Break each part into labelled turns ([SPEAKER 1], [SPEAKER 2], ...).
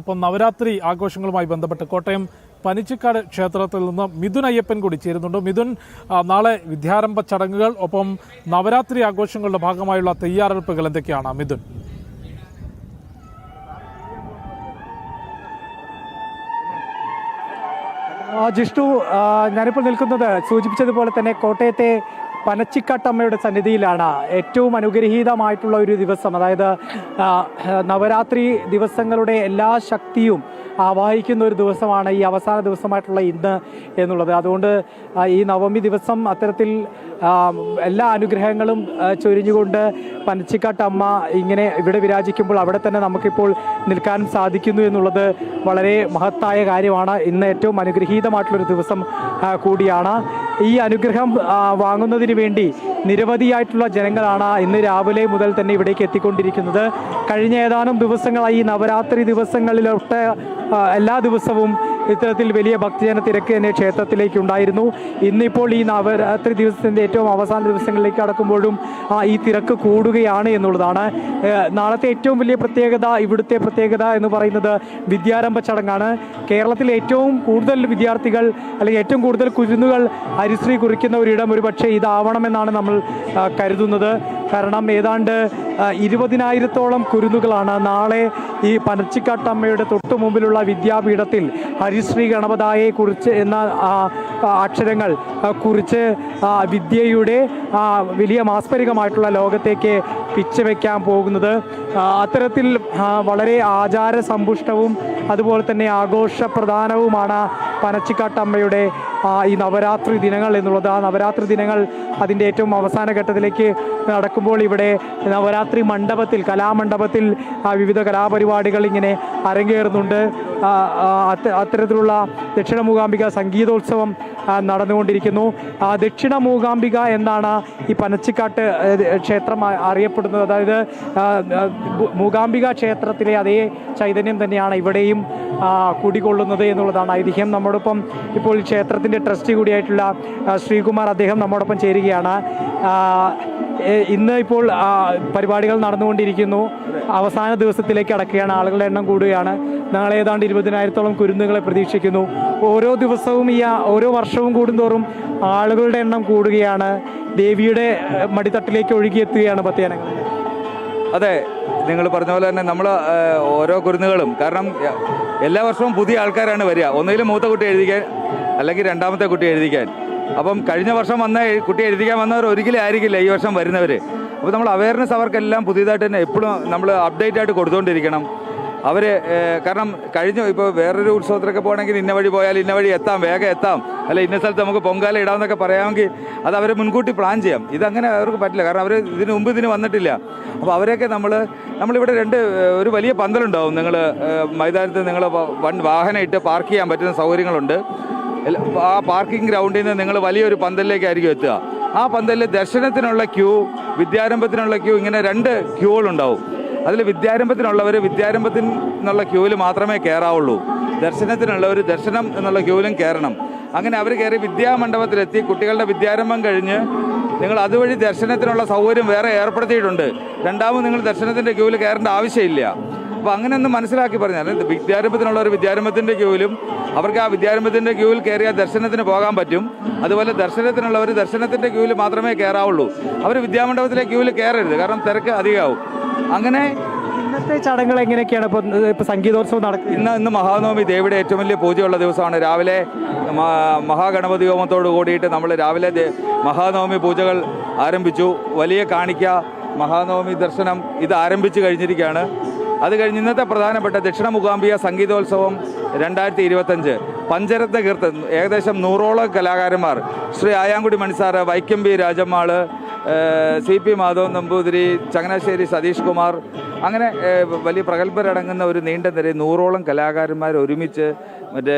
[SPEAKER 1] ഒപ്പം നവരാത്രി ആഘോഷങ്ങളുമായി ബന്ധപ്പെട്ട് കോട്ടയം പനിച്ചിക്കാട് ക്ഷേത്രത്തിൽ നിന്ന് മിഥുൻ അയ്യപ്പൻ കൂടി ചേരുന്നുണ്ട്. മിഥുൻ നാളെ വിദ്യാരംഭ ചടങ്ങുകൾ ഒപ്പം നവരാത്രി ആഘോഷങ്ങളുടെ ഭാഗമായുള്ള തയ്യാറെടുപ്പുകൾ എന്തൊക്കെയാണ്? മിഥുൻ.
[SPEAKER 2] ജിഷ്ണു ഞാനിപ്പോൾ നിൽക്കുന്നത് സൂചിപ്പിച്ചതുപോലെ തന്നെ കോട്ടയത്തെ പനച്ചിക്കാട്ടമ്മയുടെ സന്നിധിയിലാണ് ഏറ്റവും അനുഗ്രഹീതമായിട്ടുള്ള ഒരു ദിവസം. അതായത് നവരാത്രി ദിവസങ്ങളുടെ എല്ലാ ശക്തിയും ആവാഹിക്കുന്ന ഒരു ദിവസമാണ് ഈ അവസാന ദിവസമായിട്ടുള്ള ഇന്ന് എന്നുള്ളത്. അതുകൊണ്ട് ഈ നവമി ദിവസം അത്തരത്തിൽ എല്ലാ അനുഗ്രഹങ്ങളും ചൊരിഞ്ഞുകൊണ്ട് പനച്ചിക്കാട്ടമ്മ ഇങ്ങനെ ഇവിടെ വിരാജിക്കുമ്പോൾ അവിടെ തന്നെ നമുക്കിപ്പോൾ നിൽക്കാൻ സാധിക്കുന്നു എന്നുള്ളത് വളരെ മഹത്തായ കാര്യമാണ്. ഇന്ന് ഏറ്റവും അനുഗ്രഹീതമായിട്ടുള്ളൊരു ദിവസം കൂടിയാണ്. ഈ അനുഗ്രഹം വാങ്ങുന്നതിന് വേണ്ടി നിരവധിയായിട്ടുള്ള ജനങ്ങളാണ് ഇന്ന് രാവിലെ മുതൽ തന്നെ ഇവിടേക്ക് എത്തിക്കൊണ്ടിരിക്കുന്നത്. കഴിഞ്ഞ ഏതാനും ദിവസങ്ങളായി നവരാത്രി ദിവസങ്ങളിലൊട്ട് എല്ലാ ദിവസവും ഇത്തരത്തിൽ വലിയ ഭക്തജന തിരക്ക് തന്നെ ക്ഷേത്രത്തിലേക്ക് ഉണ്ടായിരുന്നു ഇന്നിപ്പോൾ ഈ നവരാത്രി ദിവസത്തിന്റെ ഏറ്റവും അവസാന ദിവസങ്ങളിലേക്ക് അടക്കുമ്പോഴും ഈ തിരക്ക് കൂടുകയാണ് എന്നുള്ളതാണ്. നാളത്തെ ഏറ്റവും വലിയ പ്രത്യേകത ഇവിടുത്തെ പ്രത്യേകത എന്ന് പറയുന്നത് വിദ്യാരംഭ ചടങ്ങാണ്. കേരളത്തിലെ ഏറ്റവും കൂടുതൽ വിദ്യാർത്ഥികൾ അല്ലെങ്കിൽ ഏറ്റവും കൂടുതൽ കുരുന്നുകൾ ഹരിശ്രീ കുറിക്കുന്ന ഒരിടം ഒരു പക്ഷേ ഇതാവണമെന്നാണ് നമ്മൾ കരുതുന്നത്. കാരണം ഏതാണ്ട് ഇരുപതിനായിരത്തോളം കുരുന്നുകളാണ് നാളെ ഈ പനച്ചിക്കാട്ടമ്മയുടെ തൊട്ടു മുമ്പിലുള്ള വിദ്യാപീഠത്തിൽ ഹരിശ്രീ ഗണപതായെ കുറിച്ച് എന്ന അക്ഷരങ്ങൾ കുറിച്ച് വിദ്യയുടെ വലിയ മാസ്പരികമായിട്ടുള്ള ലോകത്തേക്ക് പിച്ചവെക്കാൻ പോകുന്നത്. അത്തരത്തിൽ വളരെ ആചാര സമ്പുഷ്ടവും അതുപോലെ തന്നെ ആഘോഷപ്രധാനവുമാണ് പനച്ചിക്കാട്ടമ്മയുടെ ഈ നവരാത്രി ദിനങ്ങൾ എന്നുള്ളത്. ആ നവരാത്രി ദിനങ്ങൾ അതിന്റെ ഏറ്റവും അവസാന ഘട്ടത്തിലേക്ക് നടക്കുമ്പോൾ ഇവിടെ നവരാത്രി മണ്ഡപത്തിൽ കലാമണ്ഡപത്തിൽ വിവിധ കലാപരിപാടികൾ ഇങ്ങനെ അരങ്ങേറുന്നുണ്ട്. അത്തരത്തിലുള്ള ദക്ഷിണ മൂകാംബിക സംഗീതോത്സവം നടന്നുകൊണ്ടിരിക്കുന്നു. ദക്ഷിണ മൂകാംബിക എന്നാണ് ഈ പനച്ചിക്കാട്ട് ക്ഷേത്രം അറിയപ്പെടുന്നത്. അതായത് മൂകാംബിക ക്ഷേത്രത്തിലെ അതേ ചൈതന്യം തന്നെയാണ് ഇവിടെയും കുടികൊള്ളുന്നത് എന്നുള്ളതാണ് ഐതിഹ്യം. നമ്മോടൊപ്പം ഇപ്പോൾ ക്ഷേത്രത്തിന്റെ ട്രസ്റ്റി കൂടിയായിട്ടുള്ള ശ്രീകുമാർ അദ്ദേഹം നമ്മോടൊപ്പം ചേരുകയാണ്. ഇന്ന് ഇപ്പോൾ പരിപാടികൾ നടന്നുകൊണ്ടിരിക്കുന്നു. അവസാന ദിവസത്തിലേക്ക് അടക്കുകയാണ്. ആളുകളുടെ എണ്ണം കൂടുകയാണ്. നാളെ ഏതാണ്ട് ഇരുപതിനായിരത്തോളം കുരുന്നുകളെ പ്രതീക്ഷിക്കുന്നു. ഓരോ ദിവസവും ഈ ഓരോ വർഷവും കൂടുന്തോറും ആളുകളുടെ എണ്ണം കൂടുകയാണ്. ദേവിയുടെ മടിത്തട്ടിലേക്ക് ഒഴുകിയെത്തുകയാണ് പത്തേന
[SPEAKER 3] അതെ നിങ്ങൾ പറഞ്ഞ പോലെ തന്നെ നമ്മൾ ഓരോ കുരുന്നുകളും. കാരണം എല്ലാ വർഷവും പുതിയ ആൾക്കാരാണ് വരിക. ഒന്നുകിലും മൂത്ത കുട്ടി എഴുതിക്കാൻ അല്ലെങ്കിൽ രണ്ടാമത്തെ കുട്ടി എഴുതിക്കാൻ. അപ്പം കഴിഞ്ഞ വർഷം വന്ന കുട്ടി എഴുതിക്കാൻ വന്നവർ ഒരിക്കലും ആയിരിക്കില്ല ഈ വർഷം വരുന്നവർ അപ്പോൾ നമ്മൾ അവയർനെസ് അവർക്കെല്ലാം പുതിയതായിട്ട് തന്നെ എപ്പോഴും നമ്മൾ അപ്ഡേറ്റ് ആയിട്ട് കൊടുത്തുകൊണ്ടിരിക്കണം അവർ കാരണം കഴിഞ്ഞ ഇപ്പോൾ വേറൊരു ഉത്സവത്തിലൊക്കെ പോകണമെങ്കിൽ ഇന്ന വഴി പോയാൽ ഇന്ന വഴി എത്താം വേഗം എത്താം. അല്ല ഇന്ന സ്ഥലത്ത് നമുക്ക് പൊങ്കാല ഇടാമെന്നൊക്കെ പറയാമെങ്കിൽ അത് അവരെ മുൻകൂട്ടി പ്ലാൻ ചെയ്യാം. ഇതങ്ങനെ അവർക്ക് പറ്റില്ല. കാരണം അവർ ഇതിനു മുമ്പ് ഇതിന് വന്നിട്ടില്ല. അപ്പോൾ അവരെയൊക്കെ നമ്മൾ നമ്മളിവിടെ രണ്ട് ഒരു വലിയ പന്തലുണ്ടാവും. നിങ്ങൾ മൈതാനത്ത് നിങ്ങൾ വൺ വാഹനം ഇട്ട് പാർക്ക് ചെയ്യാൻ പറ്റുന്ന സൗകര്യങ്ങളുണ്ട്. ആ പാർക്കിംഗ് ഗ്രൗണ്ടിൽ നിന്ന് നിങ്ങൾ വലിയൊരു പന്തലിലേക്കായിരിക്കും എത്തുക. ആ പന്തലിൽ ദർശനത്തിനുള്ള ക്യൂ വിദ്യാരംഭത്തിനുള്ള ക്യൂ ഇങ്ങനെ രണ്ട് ക്യൂകളുണ്ടാവും അതിൽ വിദ്യാരംഭത്തിനുള്ളവർ വിദ്യാരംഭത്തിൽ നിന്നുള്ള ക്യൂവിൽ മാത്രമേ കയറാവുള്ളൂ ദർശനത്തിനുള്ളവർ ദർശനം എന്നുള്ള ക്യൂവിലും കയറണം അങ്ങനെ അവർ കയറി വിദ്യാമണ്ഡപത്തിലെത്തി കുട്ടികളുടെ വിദ്യാരംഭം കഴിഞ്ഞ് നിങ്ങൾ അതുവഴി ദർശനത്തിനുള്ള സൗകര്യം വേറെ ഏർപ്പെടുത്തിയിട്ടുണ്ട്. രണ്ടാമത് നിങ്ങൾ ദർശനത്തിന്റെ ക്യൂവിൽ കയറേണ്ട ആവശ്യമില്ല. അപ്പോൾ അങ്ങനെ ഒന്ന് മനസ്സിലാക്കി പറഞ്ഞാൽ വിദ്യാരംഭത്തിനുള്ള ഒരു വിദ്യാരംഭത്തിന്റെ ക്യൂവിലും അവർക്ക് ആ വിദ്യാരംഭത്തിന്റെ ക്യൂവിൽ കയറിയാൽ ദർശനത്തിന് പോകാൻ പറ്റും. അതുപോലെ ദർശനത്തിനുള്ളവർ ദർശനത്തിന്റെ ക്യൂവിൽ മാത്രമേ കയറാവുള്ളൂ. അവർ വിദ്യാമണ്ഡപത്തിലെ ക്യൂവിൽ കയറരുത്. കാരണം തിരക്ക് അധികമാവും. അങ്ങനെ
[SPEAKER 2] ഇന്നത്തെ ചടങ്ങുകൾ എങ്ങനെയൊക്കെയാണ്? ഇപ്പോൾ ഇപ്പോൾ സംഗീതോത്സവം നടക്കുന്നത്
[SPEAKER 3] ഇന്ന് ഇന്ന് മഹാനവമി ദേവിയുടെ ഏറ്റവും വലിയ പൂജയുള്ള ദിവസമാണ്. രാവിലെ മഹാഗണപതി ഹോമത്തോട് കൂടിയിട്ട് നമ്മൾ രാവിലെ മഹാനവമി പൂജകൾ ആരംഭിച്ചു. വലിയ കാണിക്ക മഹാനവമി ദർശനം ഇത് ആരംഭിച്ചു കഴിഞ്ഞിരിക്കുകയാണ്. അത് കഴിഞ്ഞ് ഇന്നത്തെ പ്രധാനപ്പെട്ട ദക്ഷിണ മുഖാംബിയ സംഗീതോത്സവം രണ്ടായിരത്തി ഇരുപത്തഞ്ച് പഞ്ചരത്ന കീർത്തൻ ഏകദേശം നൂറോളം കലാകാരന്മാർ. Shri Ayamkudi Mani sir Vaikom B Rajammal C P Madhavan Namboothiri Changanassery Satheesh Kumar അങ്ങനെ വലിയ പ്രഗത്ഭരടങ്ങുന്ന ഒരു നീണ്ട നിരയിൽ നൂറോളം കലാകാരന്മാർ ഒരുമിച്ച് മറ്റേ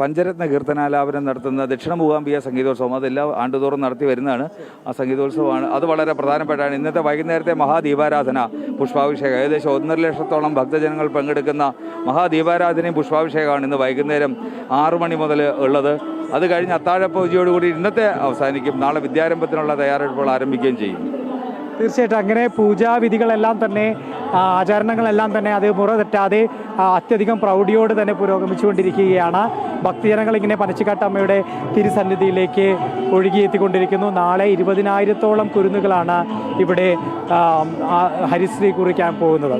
[SPEAKER 3] പഞ്ചരത്ന കീർത്തനാലാപനം നടത്തുന്ന ദക്ഷിണ മൂകാംബിക സംഗീതോത്സവം. അതെല്ലാം ആണ്ടുതോറും നടത്തി വരുന്നതാണ്. ആ സംഗീതോത്സവമാണ്. അത് വളരെ പ്രധാനപ്പെട്ടാണ് ഇന്നത്തെ വൈകുന്നേരത്തെ മഹാദീപാരാധന പുഷ്പാഭിഷേകം. ഏകദേശം ഒന്നര ലക്ഷത്തോളം ഭക്തജനങ്ങൾ പങ്കെടുക്കുന്ന മഹാദീപാരാധനയും പുഷ്പാഭിഷേകമാണ് ഇന്ന് വൈകുന്നേരം ആറു മണി മുതൽ ഉള്ളത്. അത് കഴിഞ്ഞ് അത്താഴ പൂജയോടുകൂടി ഇന്നത്തെ അവസാനിക്കും. നാളെ വിദ്യാരംഭത്തിനുള്ള തയ്യാറെടുപ്പുകൾ ആരംഭിക്കുകയും ചെയ്യും.
[SPEAKER 2] തീർച്ചയായിട്ടും അങ്ങനെ പൂജാവിധികളെല്ലാം തന്നെ ആചരണങ്ങളെല്ലാം തന്നെ അത് മുറ തെറ്റാതെ അത്യധികം പ്രൗഢിയോട് തന്നെ പുരോഗമിച്ചുകൊണ്ടിരിക്കുകയാണ്. ഭക്തജനങ്ങൾ ഇങ്ങനെ പനച്ചിക്കാട്ടമ്മയുടെ തിരുസന്നിധിയിലേക്ക് ഒഴുകിയെത്തിക്കൊണ്ടിരിക്കുന്നു. നാളെ ഇരുപതിനായിരത്തോളം കുരുന്നുകളാണ് ഇവിടെ ഹരിശ്രീ കുറിക്കാൻ പോകുന്നത്.